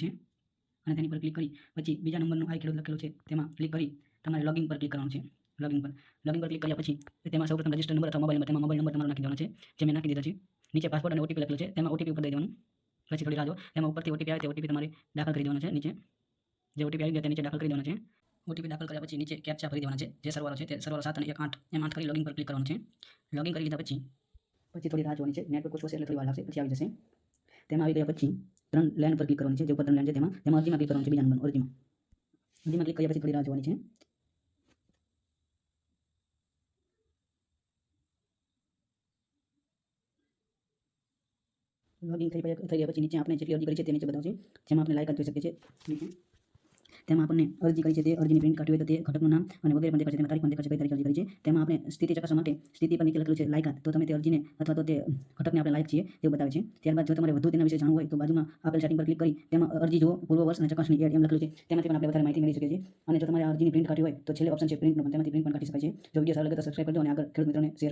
છે. અને તેની પર ક્લિક કરી, પછી બીજા નંબરનું આઈ ખેડૂત લખેલું છે, તેમાં ક્લિક કરી, તમારે લોગિન પર ક્લિક કરવાનું છે. લોગિન પર લોગિન પર ક્લિક કર્યા પછી તેમાં સૌપ્રથમ રજિસ્ટર નંબર અથવા મોબાઈલ નંબર તેમાં મોબાઈલ નંબર તમારો નાખી દેવાનો છે, જે મેં નાખી દીધા છે. નીચે પાસપોર્ટ અને ઓટીપી લખેલો છે, તેમાં ઓટીપી ઉપર દઈ દેવાનું. પછી થોડી રાહ તેમાં ઉપરથી ઓટીપી આવે, તે ઓટીપી તમારે દાખલ કરી દેવાનો છે, નીચે. જે ઓટીપી આવી ગયા, તે નીચે દાખલ કરી દેવાનો છે. ઓટીપી દાખલ કર્યા પછી નીચે કેપ્ચા ભરી દેવાના છે, જે સરવાળો છે, તે સરવાળો સાત અને એક આઠ, એમ આઠ કરી લોગિન પર ક્લિક કરવાનું છે. લોગિન કરી લીધા પછી પછી થોડી રાહ જોવાની છે નેટવર્ક ઓછું હશે એટલે થોડી વાર લાગશે, પછી આવી જશે. તેમાં આવી ગયા પછી ત્રણ લાઇન પર ક્લિક કરવાની છે, જે ઉપર ત્રણ લાઇન છે, તેમાં તેમાં અરજીમાં ક્લિક કરવાનું છે બીજા નંબર અરજીમાં અરજીમાં ક્લિક કર્યા પછી થોડી રાહ જોવાની છે. લોગિન થઈ ગયા પછી નીચે આપણે જેટલી અરજી કરી છે તે નીચે બતાવશે જેમાં આપણે લાયકાત જોઈ શકીએ છીએ. તેમાં આપણને અરજી કરી છે, તે અરજીની પ્રિન્ટ કાઢવી હોય તો તે ઘટકનું નામ અને વગેરે પણ દેખાશે તેમાં તારીખ પણ દેખાશે તારીખે અરજી કરી છે. તેમાં આપણે સ્થિતિ ચકાસવા માટે સ્થિતિ પર નીચે છે, લાયકાત. તો તમે તે અરજીને અથવા તો તે ઘટકને આપણે લાયક છીએ તેવું બતાવે છે. ત્યારબાદ જો તમારે વધુ તેના વિશે જાણવું હોય તો બાજુમાં આપેલ સેટિંગ પર ક્લિક કરી તેમાં અરજી જુઓ, પૂર્વ વર્ષ અને ચકાસણી એડ એમ લખેલું છે. તેમાંથી પણ આપણે વધારે માહિતી મેળવી શકીએ છીએ. અને જો તમારે અરજીની પ્રિન્ટ કાઢવી હોય તો છેલ્લે ઓપ્શન છે પ્રિન્ટનો પણ તેમાંથી પ્રિન્ટ પણ કાઢી શકાય છે. જો વીડિયો સારો લાગે તો સબસ્ક્રાઇબ કરજો અને આગળ ખેડૂત મિત્રોને શેર